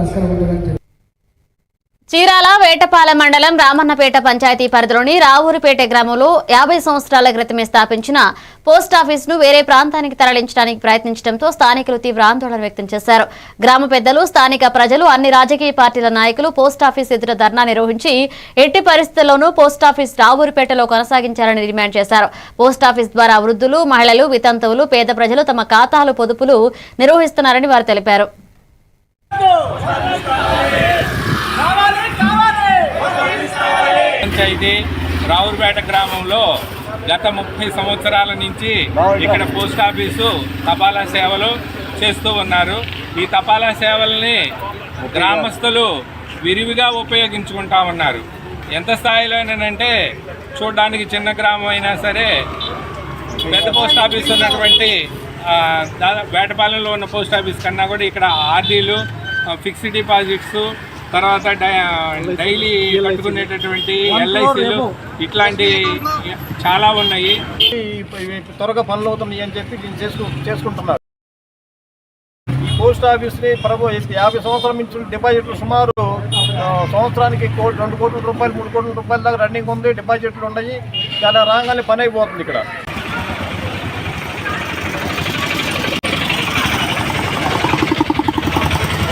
ఆస్కారం ఉంటుందని చెప్పి. చీరాల వేటపాలెం మండలం రామన్నపేట పంచాయతీ పరిధిలోని రావూరిపేట గ్రామంలో యాభై సంవత్సరాల క్రితమే స్థాపించిన పోస్టాఫీసును వేరే ప్రాంతానికి తరలించడానికి ప్రయత్నించడంతో స్థానికులు తీవ్ర ఆందోళన వ్యక్తం చేశారు. గ్రామ పెద్దలు స్థానిక ప్రజలు అన్ని రాజకీయ పార్టీల నాయకులు పోస్టాఫీస్ ఎదుట ధర్నా నిర్వహించి ఎట్టి పరిస్థితుల్లోనూ పోస్టాఫీస్ రావూరిపేటలో కొనసాగించాలని డిమాండ్ చేశారు. పోస్టాఫీస్ ద్వారా వృద్ధులు మహిళలు వితంతువులు పేద ప్రజలు తమ ఖాతాలు పొదుపులు నిర్వహిస్తున్నారని వారు తెలిపారు. పంచాయతీ రావురుపేట గ్రామంలో గత ముప్పై సంవత్సరాల నుంచి ఇక్కడ పోస్ట్ ఆఫీసు తపాలా సేవలు చేస్తూ ఉన్నారు. ఈ తపాలా సేవల్ని గ్రామస్తులు విరివిగా ఉపయోగించుకుంటా ఉన్నారు. ఎంత స్థాయిలోనంటే చూడడానికి చిన్న గ్రామం అయినా సరే పెద్ద పోస్ట్ ఆఫీస్ ఉన్నటువంటి వేటపాలెంలో ఉన్న పోస్ట్ ఆఫీస్ కన్నా కూడా ఇక్కడ ఆర్డీలు ఫిక్స్డ్ డిపాజిట్స్ తర్వాత డైలీ కట్టుకునేటటువంటి ఎల్ఐసీలు ఇట్లాంటి చాలా ఉన్నాయి. త్వరగా పనులు అవుతున్నాయి అని చెప్పి దీన్ని చేసుకు చేసుకుంటున్నారు. ఈ పోస్ట్ ఆఫీస్ని ప్రభు యాభై సంవత్సరాల నుంచి డిపాజిట్లు సుమారు సంవత్సరానికి కోటి రెండు కోట్ల రూపాయలు మూడు కోట్ల రూపాయల దాకా రన్నింగ్ ఉంది డిపాజిట్లు ఉన్నాయి. చాలా రాగానే పని అయిపోతుంది ఇక్కడ.